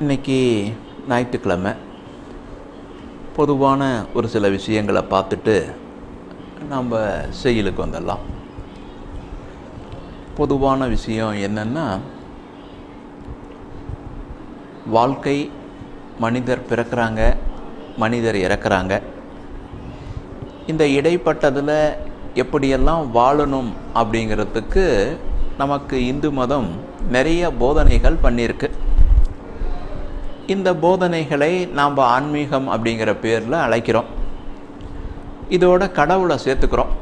இன்னைக்கு ஞாயிற்றுக்கிழமை. பொதுவான ஒரு சில விஷயங்களை பார்த்துட்டு நம்ம செயலுக்கு வந்துடலாம். பொதுவான விஷயம் என்னென்னா வாழ்க்கை மனிதர் பிறக்கிறாங்க மனிதர் இறக்குறாங்க. இந்த இடைப்பட்டதில் எப்படியெல்லாம் வாழணும் அப்படிங்கிறதுக்கு நமக்கு இந்து மதம் நிறைய போதனைகள் பண்ணியிருக்கு. இந்த போதனைகளை நாம் ஆன்மீகம் அப்படிங்கிற பேரில் அழைக்கிறோம். இதோட கடவுளை சேர்த்துக்கிறோம்.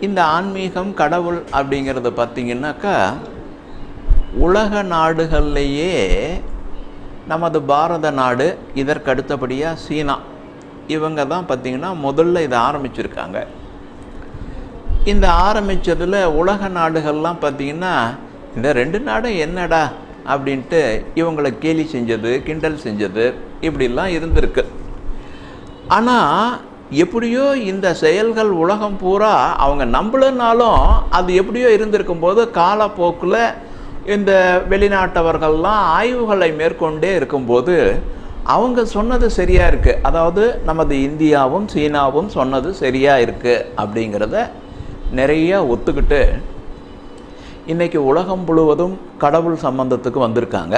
இந்த ஆன்மீகம் கடவுள் அப்படிங்கிறது பார்த்திங்கனாக்கா உலக நாடுகள்லேயே நமது பாரத நாடு இதற்கு அடுத்தபடியாக சீனா. இவங்க தான் பார்த்திங்கன்னா முதல்ல இதை ஆரம்பிச்சிருக்காங்க. இந்த ஆரம்பித்ததில் உலக நாடுகள்லாம் பார்த்திங்கன்னா இந்த ரெண்டு நாடும் என்னடா? அப்படின்ட்டு இவங்களை கேலி செஞ்சது கிண்டல் செஞ்சது இப்படிலாம் இருந்திருக்கு. ஆனால் எப்படியோ இந்த செயல்கள் உலகம் பூரா அவங்க நம்பலனாலும் அது எப்படியோ இருந்திருக்கும் போது காலப்போக்கில் இந்த வெளிநாட்டவர்கள்லாம் ஆய்வுகளை மேற்கொண்டே இருக்கும்போது அவங்க சொன்னது சரியாக இருக்குது அதாவது நமது இந்தியாவும் சீனாவும் சொன்னது சரியாக இருக்குது அப்படிங்கிறத நிறைய ஒத்துக்கிட்டு இன்றைக்கி உலகம் முழுவதும் கடவுள் சம்பந்தத்துக்கு வந்திருக்காங்க.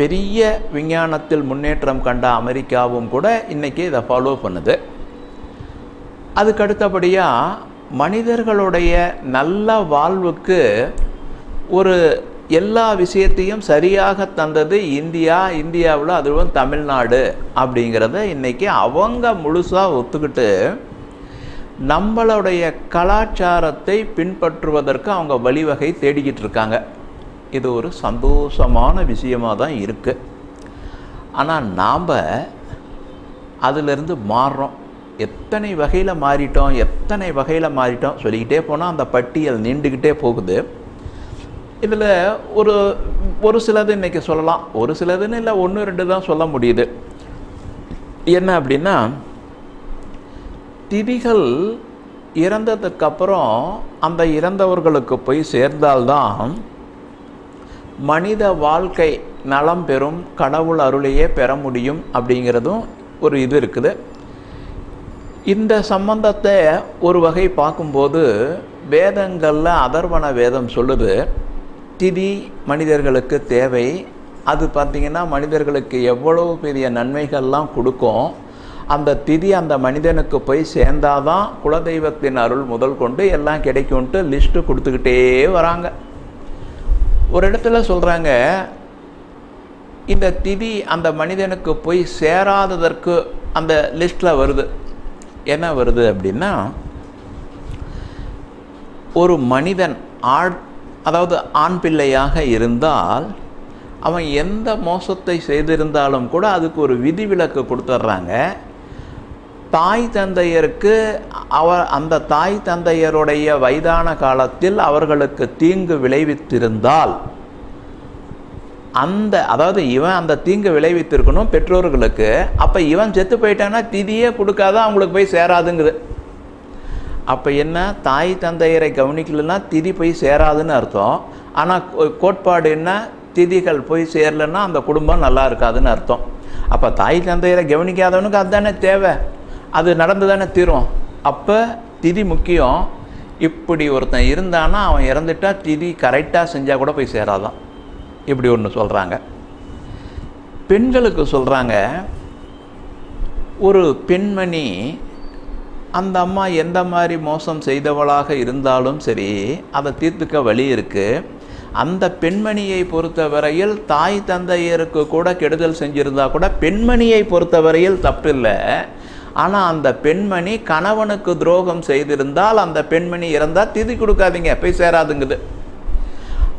பெரிய விஞ்ஞானத்தில் முன்னேற்றம் கண்ட அமெரிக்காவும் கூட இன்றைக்கி இதை ஃபாலோ பண்ணுது. அதுக்கு அடுத்தபடியாக மனிதர்களுடைய நல்ல வாழ்வுக்கு ஒரு எல்லா விஷயத்தையும் சரியாக தந்தது இந்தியா இந்தியாவில் அதுவும் தமிழ்நாடு அப்படிங்கிறத இன்றைக்கி அவங்க முழுசாக ஒத்துக்கிட்டு நம்மளுடைய கலாச்சாரத்தை பின்பற்றுவதற்கு அவங்க வழிவகை தேடிக்கிட்டு இருக்காங்க. இது ஒரு சந்தோஷமான விஷயமாக தான் இருக்குது ஆனால் நாம் அதிலிருந்து மாறுறோம். எத்தனை வகையில் மாறிட்டோம் எத்தனை வகையில் மாறிட்டோம் சொல்லிக்கிட்டே போனால் அந்த பட்டியல் நீண்டுக்கிட்டே போகுது. இதில் ஒரு ஒரு சிலது இன்றைக்கி சொல்லலாம். ஒரு சிலதுன்னு இல்லை ஒன்று ரெண்டு தான் சொல்ல முடியுது. என்ன அப்படின்னா திதிகள் இறந்ததுக்கப்புறம் அந்த இறந்தவர்களுக்கு போய் சேர்ந்தால்தான் மனித வாழ்க்கை நலம் பெறும் கடவுள் அருளையே பெற முடியும் அப்படிங்கிறதும் ஒரு இது இருக்குது. இந்த சம்பந்தத்தை ஒரு வகை பார்க்கும்போது வேதங்களில் அதர்வன வேதம் சொல்லுது திதி மனிதர்களுக்கு தேவை. அது பார்த்திங்கன்னா மனிதர்களுக்கு எவ்வளவு பெரிய நன்மைகள்லாம் கொடுக்கும். அந்த திதி அந்த மனிதனுக்கு போய் சேர்ந்தாதான் குலதெய்வத்தின் அருள் முதல் கொண்டு எல்லாம் கிடைக்கும்ட்டு லிஸ்ட்டு கொடுத்துக்கிட்டே வராங்க. ஒரு இடத்துல சொல்கிறாங்க இந்த திதி அந்த மனிதனுக்கு போய் சேராததற்கு அந்த லிஸ்ட்டில் வருது. என்ன வருது அப்படின்னா ஒரு மனிதன் ஆண் அதாவது ஆண் பிள்ளையாக இருந்தால் அவன் எந்த மோசத்தை செய்திருந்தாலும் கூட அதுக்கு ஒரு விதிவிலக்கு கொடுத்துட்றாங்க. தாய் தந்தையருக்கு அவ அந்த தாய் தந்தையருடைய வயதான காலத்தில் அவர்களுக்கு தீங்கு விளைவித்திருந்தால் அந்த அதாவது இவன் அந்த தீங்கு விளைவித்திருக்கணும் பெற்றோர்களுக்கு அப்போ இவன் செத்து போயிட்டான்னா திதியே கொடுக்காத அவங்களுக்கு போய் சேராதுங்குது. அப்போ என்ன தாய் தந்தையரை கவனிக்கலன்னா திதி போய் சேராதுன்னு அர்த்தம். ஆனால் கோட்பாடு என்ன திதிகள் போய் சேரலன்னா அந்த குடும்பம் நல்லா இருக்காதுன்னு அர்த்தம். அப்போ தாய் தந்தையரை கவனிக்காதவனுக்கு அதுதானே தேவை. அது நடந்து தானே தீரும். அப்போ திதி முக்கியம். இப்படி ஒருத்தன் இருந்தானா அவன் இறந்துட்டா திதி கரெக்டாக செஞ்சால் கூட போய் சேராதான். இப்படி ஒன்று சொல்கிறாங்க பெண்களுக்கு சொல்கிறாங்க ஒரு பெண்மணி அந்த அம்மா எந்த மாதிரி மோசம் செய்தவளாக இருந்தாலும் சரி அதை தீர்த்துக்க வழி இருக்குது அந்த பெண்மணியை பொறுத்தவரையில் தாய் தந்தையருக்கு கூட கெடுதல் செஞ்சுருந்தா கூட பெண்மணியை பொறுத்தவரையில் தப்பில்லை. ஆனால் அந்த பெண்மணி கணவனுக்கு துரோகம் செய்திருந்தால் அந்த பெண்மணி இறந்தால் திதி கொடுக்காதீங்க போய் சேராதுங்குது.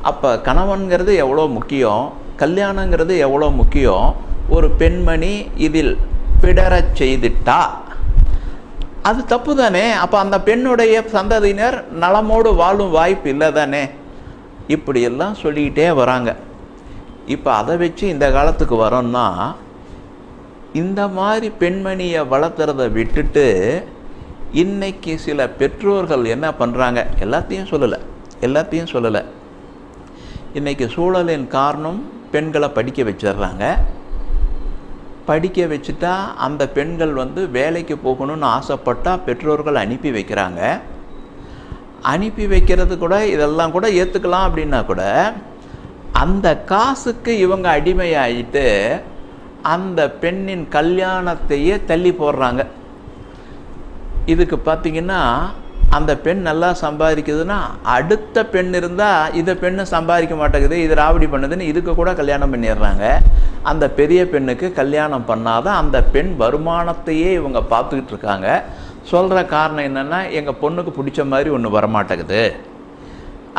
அப்போ கணவன்கிறது எவ்வளோ முக்கியம்? கல்யாணங்கிறது எவ்வளோ முக்கியம்? ஒரு பெண்மணி இதில் பிடரச் செய்துட்டா? அது தப்பு தானே அப்போ அந்த பெண்ணுடைய சந்ததியினர் நலமோடு வாழும் வாய்ப்பு இல்லை தானே இப்படியெல்லாம் சொல்லிக்கிட்டே வராங்க. இப்போ அதை வச்சு இந்த காலத்துக்கு வரோன்னா இந்த மாதிரி பெண்மணியை வளர்த்துறத விட்டுட்டு இன்னைக்கு சில பெற்றோர்கள் என்ன பண்ணுறாங்க எல்லாத்தையும் சொல்லலை. எல்லாத்தையும் சொல்லலை. இன்னைக்கு சூழலின் காரணம் பெண்களை படிக்க வச்சிடுறாங்க. படிக்க வச்சுட்டா அந்த பெண்கள் வந்து வேலைக்கு போகணும்னு ஆசைப்பட்டால் பெற்றோர்கள் அனுப்பி வைக்கிறாங்க. அனுப்பி வைக்கிறது கூட இதெல்லாம் கூட ஏற்றுக்கலாம் அப்படின்னா கூட அந்த காசுக்கு இவங்க அடிமையாயிட்டு அந்த பெண்ணின் கல்யாணத்தையே தள்ளி போடுறாங்க. இதுக்கு பார்த்தீங்கன்னா அந்த பெண் நல்லா சம்பாதிக்குதுன்னா அடுத்த பெண் இருந்தால் இந்த பெண்ணு சம்பாதிக்க மாட்டேங்குது இது ராவடி பண்ணுதுன்னு இதுக்கு கூட கல்யாணம் பண்ணிடுறாங்க. அந்த பெரிய பெண்ணுக்கு கல்யாணம் பண்ணாதான் அந்த பெண் வருமானத்தையே இவங்க பார்த்துக்கிட்டு இருக்காங்க. சொல்கிற காரணம் என்னென்னா எங்கள் பொண்ணுக்கு பிடிச்ச மாதிரி ஒன்று வரமாட்டேங்குது.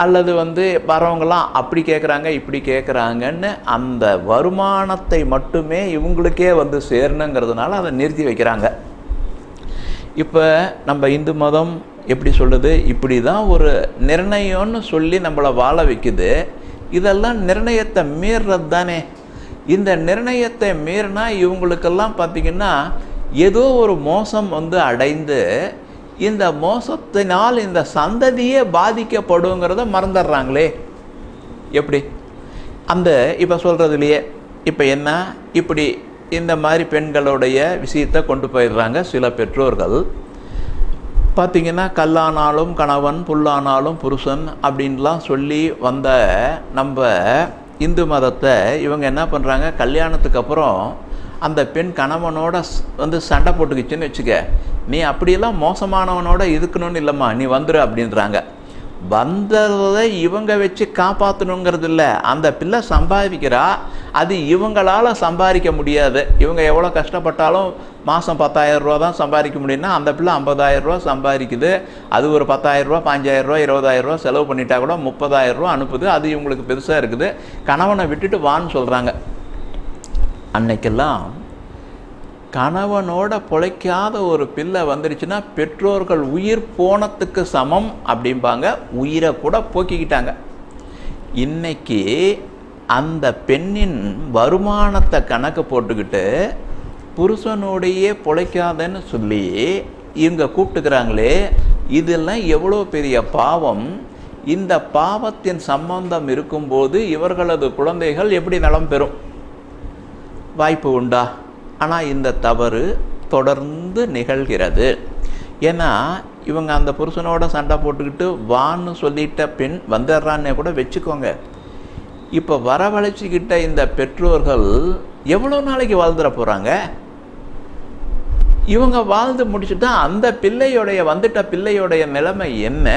அல்லது வந்து வரவங்களாம் அப்படி கேட்குறாங்க இப்படி கேட்குறாங்கன்னு அந்த வருமானத்தை மட்டுமே இவங்களுக்கே வந்து சேரணுங்கிறதுனால அதை நிறுத்தி வைக்கிறாங்க. இப்போ நம்ம இந்து மதம் எப்படி சொல்லுது இப்படி தான் ஒரு நிர்ணயம்னு சொல்லி நம்மளை வாழ வைக்குது. இதெல்லாம் நிர்ணயத்தை மீறுறது தானே இந்த நிர்ணயத்தை மீறினா இவங்களுக்கெல்லாம் பார்த்திங்கன்னா ஏதோ ஒரு மோசம் வந்து அடைந்து இந்த மோசத்தினால் இந்த சந்ததியே பாதிக்கப்படுங்கிறத மறந்துடுறாங்களே. எப்படி? அந்த இப்போ சொல்கிறதுலையே இப்போ என்ன? இப்படி இந்த மாதிரி பெண்களுடைய விஷயத்தை கொண்டு போயிடுறாங்க சில பெற்றோர்கள். பார்த்திங்கன்னா கல்லானாலும் கணவன் புல்லானாலும் புருஷன் அப்படின்லாம் சொல்லி வந்த நம்ம இந்து மதத்தை இவங்க என்ன பண்ணுறாங்க கல்யாணத்துக்கு அப்புறம் அந்த பெண் கணவனோட வந்து சண்டை போட்டுக்கிச்சுன்னு வச்சுக்க நீ அப்படியெல்லாம் மோசமானவனோட இருக்கணும்னு இல்லைம்மா நீ வந்துடு அப்படின்றாங்க. வந்ததை இவங்க வச்சு காப்பாற்றணுங்கிறது இல்லை அந்த பிள்ளை சம்பாதிக்கிறா அது இவங்களால சம்பாதிக்க முடியாது. இவங்க எவ்வளோ கஷ்டப்பட்டாலும் மாதம் பத்தாயிரம் ரூபா தான் சம்பாதிக்க முடியும்னா அந்த பிள்ளை ஐம்பதாயிரம் ரூபா சம்பாதிக்குது. அது ஒரு பத்தாயிரம் ரூபா பாஞ்சாயிரம் ரூபா ரூபா செலவு பண்ணிட்டா கூட முப்பதாயிரரூபா அனுப்புது. அது இவங்களுக்கு பெருசாக இருக்குது. கணவனை விட்டுட்டு வான்னு சொல்கிறாங்க அன்னைக்கெல்லாம் கணவனோட பிழைக்காத ஒரு பிள்ளை வந்துருச்சுன்னா பெற்றோர்கள் உயிர் போனத்துக்கு சமம் அப்படிம்பாங்க. உயிரை கூட போக்கிக்கிட்டாங்க. இன்னைக்கு அந்த பெண்ணின் வருமானத்தை கணக்கு போட்டுக்கிட்டு புருஷனோடையே பிழைக்காதன்னு சொல்லி இவங்க கூப்பிட்டுக்கிறாங்களே இதெல்லாம் எவ்வளோ பெரிய பாவம். இந்த பாவத்தின் சம்பந்தம் இருக்கும்போது இவர்களது குழந்தைகள் எப்படி நலம் பெறும்? வாய்ப்பு உண்டா? ஆனால் இந்த தவறு தொடர்ந்து நிகழ்கிறது. ஏன்னா இவங்க அந்த புருஷனோட சண்டை போட்டுக்கிட்டு வான்னு சொல்லிட்ட பெண் வந்துடுறான்னே கூட வச்சுக்கோங்க. இப்போ வரவழைச்சிக்கிட்ட இந்த பெற்றோர்கள் எவ்வளோ நாளைக்கு வாழ்ந்துட போகிறாங்க இவங்க வாழ்ந்து முடிச்சுட்டா அந்த பிள்ளையோடைய வந்துட்ட பிள்ளையோடைய நிலைமை என்ன?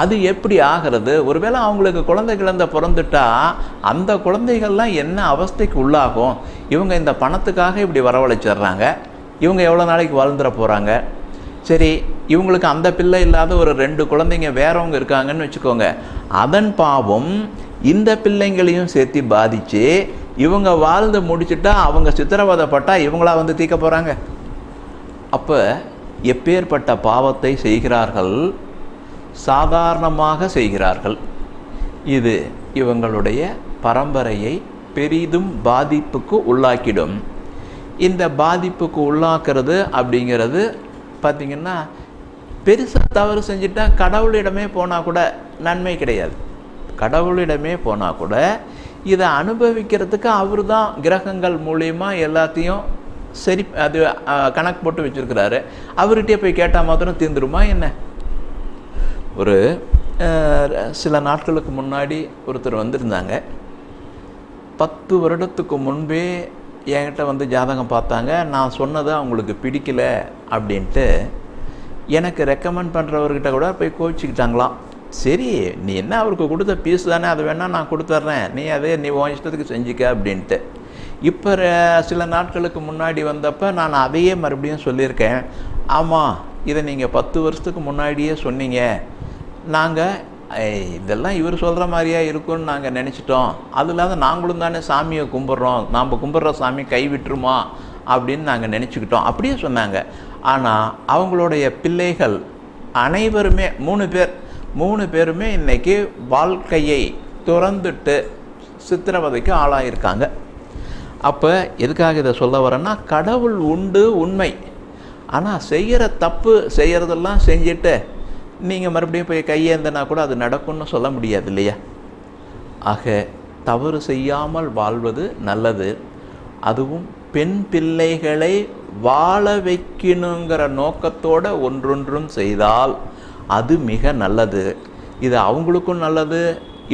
அது எப்படி ஆகிறது? ஒருவேளை அவங்களுக்கு குழந்தை கிழந்த பிறந்துட்டா அந்த குழந்தைகள்லாம் என்ன அவஸ்தைக்கு உள்ளாகும்? இவங்க இந்த பணத்துக்காக இப்படி வரவழைச்சிடுறாங்க. இவங்க எவ்வளோ நாளைக்கு வாழ்ந்துட போகிறாங்க சரி இவங்களுக்கு அந்த பிள்ளை இல்லாத ஒரு ரெண்டு குழந்தைங்க வேறவங்க இருக்காங்கன்னு வச்சுக்கோங்க. அதன் பாவம் இந்த பிள்ளைங்களையும் சேர்த்து பாதித்து இவங்க வாழ்ந்து முடிச்சுட்டா அவங்க சித்திரவதைப்பட்டா இவங்களா வந்து தீக்க போகிறாங்க அப்போ எப்பேற்பட்ட பாவத்தை செய்கிறார்கள்? சாதாரணமாக செய்கிறார்கள். இது இவங்களுடைய பரம்பரையை பெரிதும் பாதிப்புக்கு உள்ளாக்கிடும். இந்த பாதிப்புக்கு உள்ளாக்குறது அப்படிங்கிறது பார்த்திங்கன்னா பெருசாக தவறு செஞ்சுட்டா கடவுளிடமே போனால் கூட நன்மை கிடையாது. கடவுளிடமே போனால் கூட இதை அனுபவிக்கிறதுக்கு அவர் தான் கிரகங்கள் மூலியமா எல்லாத்தையும் சரி அது கணக்கு போட்டு வச்சுருக்கிறாரு. அவர்கிட்டயே போய் கேட்டால் மாத்திரம் தீர்ந்துருமா என்ன? ஒரு சில நாட்களுக்கு முன்னாடி ஒருத்தர் வந்திருந்தாங்க. பத்து வருடத்துக்கு முன்பே என்கிட்ட வந்து ஜாதகம் பார்த்தாங்க. நான் சொன்னதை அவங்களுக்கு பிடிக்கல அப்படின்ட்டு எனக்கு ரெக்கமெண்ட் பண்ணுறவர்கிட்ட கூட போய் கோவிச்சுக்கிட்டாங்களாம். சரி நீ என்ன அவருக்கு கொடுத்த பீஸ் தானே அதை வேணால் நான் கொடுத்துட்றேன் நீ அதே நீ உன் இஷ்டத்துக்கு செஞ்சுக்க அப்படின்ட்டு. இப்போ சில நாட்களுக்கு முன்னாடி வந்தப்போ நான் அதையே மறுபடியும் சொல்லியிருக்கேன். ஆமாம் இதை நீங்கள் பத்து வருஷத்துக்கு முன்னாடியே சொன்னீங்க. நாங்கள் இதெல்லாம் இவர் சொல்கிற மாதிரியா இருக்கும்னு நாங்கள் நினச்சிட்டோம். அது இல்லாத நாங்களும் தானே சாமியை கும்பிட்றோம். நாம் கும்பிட்ற சாமி கை விட்டுருமா? அப்படின்னு நாங்கள் நினச்சிக்கிட்டோம். அப்படியே சொன்னாங்க. ஆனால் அவங்களுடைய பிள்ளைகள் அனைவருமே மூணு பேர் மூணு பேருமே இன்றைக்கி வாழ்க்கையை துறந்துட்டு சித்திரவதைக்கு ஆளாயிருக்காங்க. அப்போ எதுக்காக இதை சொல்ல வரேன்னா கடவுள் உண்டு உண்மை. ஆனால் செய்கிற தப்பு செய்கிறதெல்லாம் செஞ்சுட்டு நீங்கள் மறுபடியும் போய் கையேந்தினா கூட அது நடக்கும்னு சொல்ல முடியாது இல்லையா? ஆக தவறு செய்யாமல் வாழ்வது நல்லது. அதுவும் பெண் பிள்ளைகளை வாழ வைக்கணுங்கிற நோக்கத்தோடு ஒன்றொன்றும் செய்தால் அது மிக நல்லது. இது அவங்களுக்கும் நல்லது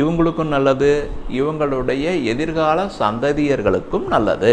இவங்களுக்கும் நல்லது இவங்களுடைய எதிர்கால சந்ததியர்களுக்கும் நல்லது.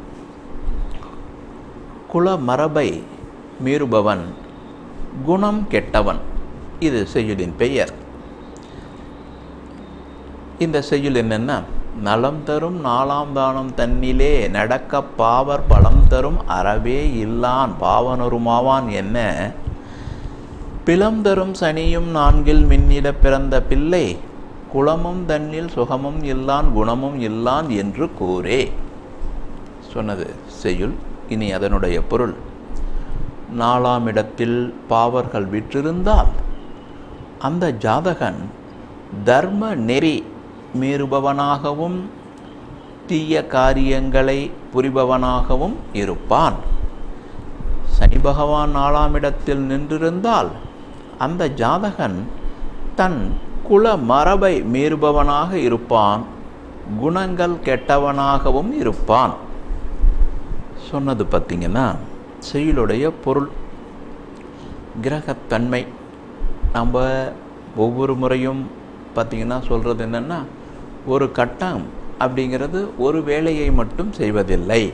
குல மரபை மீறுபவன் குணம் கெட்டவன். இது செய்யுளின் பெயர். இந்த செய்யுள் என்னென்ன நலம் தரும் நாலாம் தானம் தன்னிலே நடக்க பாவர் பலம் தரும் அறவே இல்லான் பாவனருமாவான் என்ன? பிளம் தரும் சனியும் நான்கில் மின்னிட பிறந்த பிள்ளை குளமும் தன்னில் சுகமும் இல்லான் குணமும் இல்லான் என்று கூறே. சொன்னது செய்யுள். இனி அதனுடைய பொருள். நாலாம் இடத்தில் பாவர்கள் விற்றிருந்தால் அந்த ஜாதகன் தர்ம நெறி மீறுபவனாகவும் தீய காரியங்களை புரிபவனாகவும் இருப்பான். சனி பகவான் நாலாம் இடத்தில் நின்றிருந்தால் அந்த ஜாதகன் தன் குல மரபை மீறுபவனாக இருப்பான் குணங்கள் கெட்டவனாகவும் இருப்பான். சொன்னது பார்த்தீங்கன்னா செயலுடைய பொருள். கிரகத்தன்மை. நம்ம ஒவ்வொரு முறையும் பார்த்திங்கன்னா சொல்கிறது என்னென்னா ஒரு கட்டம் அப்படிங்கிறது ஒரு வேலையை மட்டும் செய்வதில்லை.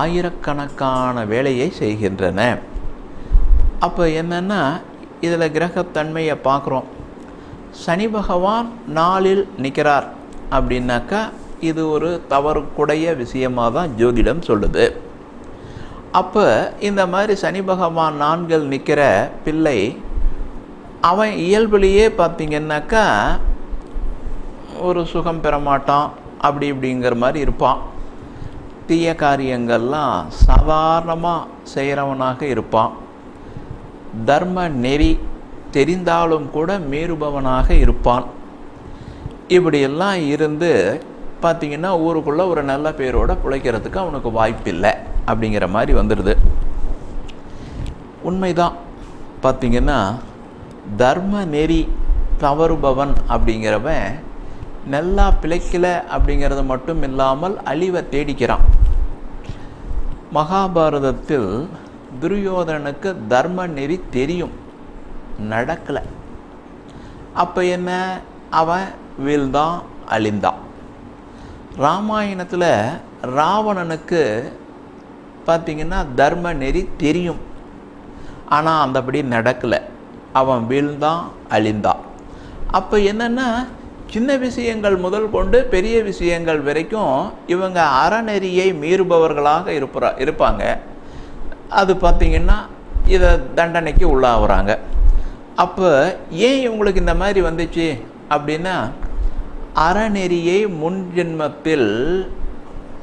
ஆயிரக்கணக்கான வேலையை செய்கின்றன. அப்போ என்னென்னா இதில் கிரகத்தன்மையை பார்க்குறோம். சனி பகவான் நாளில் நிற்கிறார் அப்படின்னாக்கா இது ஒரு தவறுக்குடைய விஷயமாக தான் ஜோதிடம் சொல்லுது. அப்போ இந்த மாதிரி சனி பகவான் நான்கள் நிற்கிற பிள்ளை அவன் இயல்புலேயே பார்த்திங்கன்னாக்கா ஒரு சுகம் பெறமாட்டான் அப்படி இப்படிங்கிற மாதிரி இருப்பான். தீய காரியங்கள்லாம் சாதாரணமாக செய்கிறவனாக இருப்பான். தர்ம நெறி தெரிந்தாலும் கூட மீறுபவனாக இருப்பான். இப்படியெல்லாம் இருந்து பார்த்திங்கன்னா ஊருக்குள்ளே ஒரு நல்ல பேரோட பிழைக்கிறதுக்கு அவனுக்கு வாய்ப்பில்லை அப்படிங்கிற மாதிரி வந்துடுது உண்மைதான். பார்த்திங்கன்னா தர்ம நெறி தவறுபவன் அப்படிங்கிறவன் நல்லா பிழைக்கல அப்படிங்கிறது மட்டும் இல்லாமல் அழிவை தேடிக்கிறான். மகாபாரதத்தில் துரியோதனனுக்கு தர்ம நெறி தெரியும். நடக்கலை. அப்போ என்ன? அவன் வீழ்ந்தான் அழிந்தான். ராமாயணத்தில் ராவணனுக்கு பார்த்திங்கன்னா தர்ம நெறி தெரியும். ஆனால் அந்தபடி நடக்கலை. அவன் வீழ்ந்தான் அழிந்தான். அப்போ என்னென்னா சின்ன விஷயங்கள் முதல் கொண்டு பெரிய விஷயங்கள் வரைக்கும் இவங்க அறநெறியை மீறுபவர்களாக இருப்பா இருப்பாங்க. அது பார்த்திங்கன்னா இதை தண்டனைக்கு உள்ளாகிறாங்க. அப்போ ஏன் இவங்களுக்கு இந்த மாதிரி வந்துச்சு? அப்படின்னா அறநெறியை முன் ஜென்மத்தில்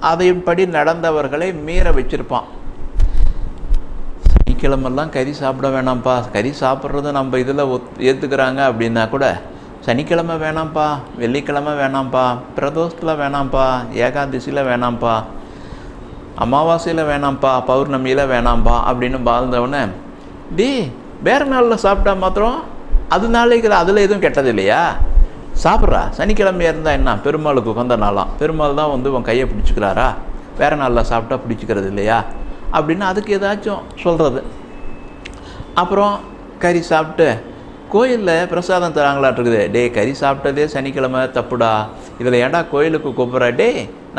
அதைப்படி நடந்தவர்களை மீற வச்சிருப்பான். சனிக்கிழமெல்லாம் கறி சாப்பிட வேணாம்ப்பா. கறி சாப்பிட்றது நம்ம இதில் ஒத் ஏற்றுக்கிறாங்க அப்படின்னா கூட சனிக்கிழமை வேணாம்ப்பா வெள்ளிக்கிழமை வேணாம்ப்பா பிரதோஷத்தில் வேணாம்ப்பா ஏகாதசியில் வேணாம்ப்பா அமாவாசையில் வேணாம்ப்பா பௌர்ணமியில் வேணாம்ப்பா அப்படின்னு வாழ்ந்தவொடனே டி வேறு நாளில் சாப்பிட்டா மாத்திரம் அது நாளைக்கு அதில் எதுவும் கெட்டது இல்லையா? சாப்பிட்றா? சனிக்கிழமையாக இருந்தால் என்ன? பெருமாளுக்கு உகந்த நாளாம். பெருமாள் தான் வந்து உன் கையை பிடிச்சிக்கிறாரா? வேறு நாளில் சாப்பிட்டா பிடிச்சிக்கிறது இல்லையா? அப்படின்னு அதுக்கு ஏதாச்சும் சொல்கிறது அப்புறம் கறி சாப்பிட்டு கோயிலில் பிரசாதம் தராங்களாட்டிருக்குது டேய் கறி சாப்பிட்டதே சனிக்கிழமை தப்புடா. இதில் ஏன்டா கோயிலுக்கு கூப்பிட்ற? டே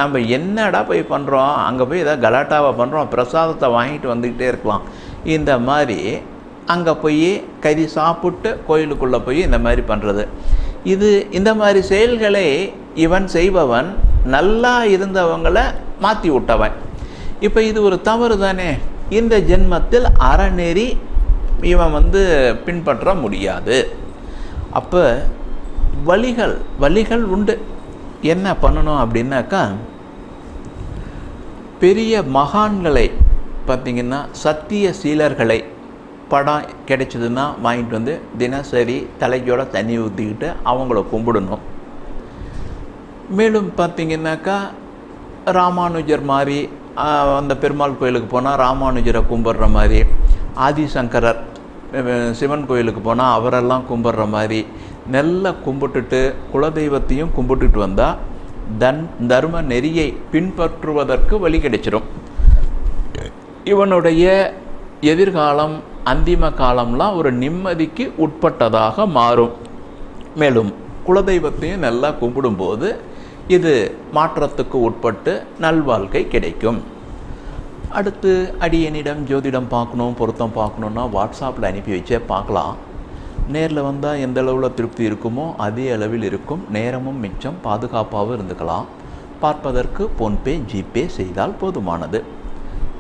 நம்ம என்னடா போய் பண்ணுறோம் அங்கே போய் ஏதாவது கலாட்டாவை பண்ணுறோம் பிரசாதத்தை வாங்கிட்டு வந்துக்கிட்டே இருக்கலாம். இந்த மாதிரி அங்கே போய் கறி சாப்பிட்டு கோயிலுக்குள்ளே போய் இந்த மாதிரி பண்ணுறது இது இந்த மாதிரி செயல்களை இவன் செய்பவன் நல்லா இருந்தவங்களை மாற்றி விட்டவன். இப்போ இது ஒரு தவறு தானே? இந்த ஜென்மத்தில் அறநெறி இவன் வந்து பின்பற்ற முடியாது. அப்போ வழிகள் வழிகள் உண்டு. என்ன பண்ணணும் அப்படின்னாக்கா பெரிய மகான்களை பார்த்திங்கன்னா சத்திய சீலர்களை படம் கிடைச்சதுன்னா வாங்கிட்டு வந்து தினசரி தலைக்கோட தண்ணி ஊற்றிக்கிட்டு அவங்கள கும்பிடணும். மேலும் பார்த்திங்கனாக்கா ராமானுஜர் மாதிரி அந்த பெருமாள் கோயிலுக்கு போனால் ராமானுஜரை கும்பிட்ற மாதிரி ஆதிசங்கரர் சிவன் கோயிலுக்கு போனால் அவரெல்லாம் கும்பிட்ற மாதிரி நல்லா கும்பிட்டுட்டு குலதெய்வத்தையும் கும்பிட்டுட்டு வந்தால் தன் தர்ம நெறியை பின்பற்றுவதற்கு வழி கிடைச்சிடும் இவனுடைய எதிர்காலம் அந்திம காலம்லாம் ஒரு நிம்மதிக்கு உட்பட்டதாக மாறும். மேலும் குலதெய்வத்தையும் நல்லா கும்பிடும்போது இது மாற்றத்துக்கு உட்பட்டு நல்வாழ்க்கை கிடைக்கும். அடுத்து அடியனிடம் ஜோதிடம் பார்க்கணும் பொருத்தம் பார்க்கணுன்னா வாட்ஸ்அப்பில் அனுப்பி வச்சே பார்க்கலாம். நேரில் வந்தால் எந்த அளவில் திருப்தி இருக்குமோ அதே அளவில் இருக்கும். நேரமும் மிச்சம் பாதுகாப்பாகவும் இருந்துக்கலாம். பார்ப்பதற்கு ஃபோன்பே ஜிபே செய்தால் போதுமானது.